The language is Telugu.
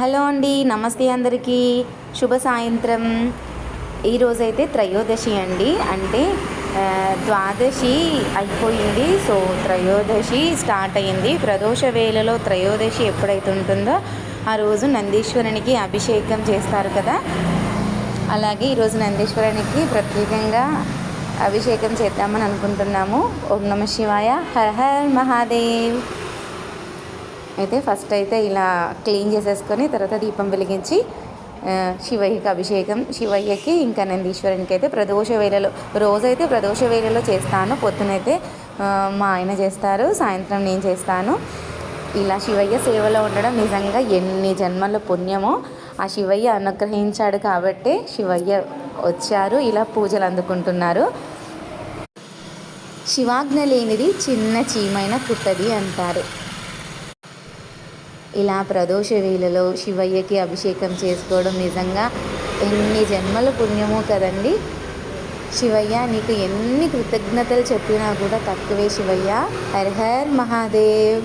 హలో అండి నమస్తే అందరికీ. శుభ సాయంత్రం. ఈరోజైతే త్రయోదశి అండి. అంటే ద్వాదశి అయిపోయింది. సో త్రయోదశి స్టార్ట్ అయింది ప్రదోష వేళలో త్రయోదశి ఎప్పుడైతే ఉంటుందో ఆ రోజు నందీశ్వరునికి అభిషేకం చేస్తారు కదా. అలాగే ఈరోజు నందీశ్వరునికి ప్రత్యేకంగా అభిషేకం చేద్దామని అనుకుంటున్నాము. ఓం నమ శివాయ. హర హర్ మహాదేవ్. అయితే ఫస్ట్ అయితే ఇలా క్లీన్ చేసేసుకొని తర్వాత దీపం వెలిగించి శివయ్యకి అభిషేకం. శివయ్యకి ఇంకా నందీశ్వరునికి అయితే ప్రదోష వేళలో. రోజైతే ప్రదోష వేళలో చేస్తాను. పొద్దునైతే మా ఆయన చేస్తారు. సాయంత్రం నేను చేస్తాను. ఇలా శివయ్య సేవలో ఉండడం నిజంగా ఎన్ని జన్మల పుణ్యమో. ఆ శివయ్య అనుగ్రహించాడు కాబట్టే శివయ్య వచ్చారు. ఇలా పూజలు అందుకుంటున్నారు. శివాజ్ఞ లేనిది చిన్న చీమైన పుట్టది అంటారు. ఇలా ప్రదోష వేళలో శివయ్యకి అభిషేకం చేసుకోవడం నిజంగా ఎన్ని జన్మల పుణ్యమో కదండి. శివయ్య నీకు ఎన్ని కృతజ్ఞతలు చెప్పినా కూడా తక్కువే శివయ్య. Her her Mahadev.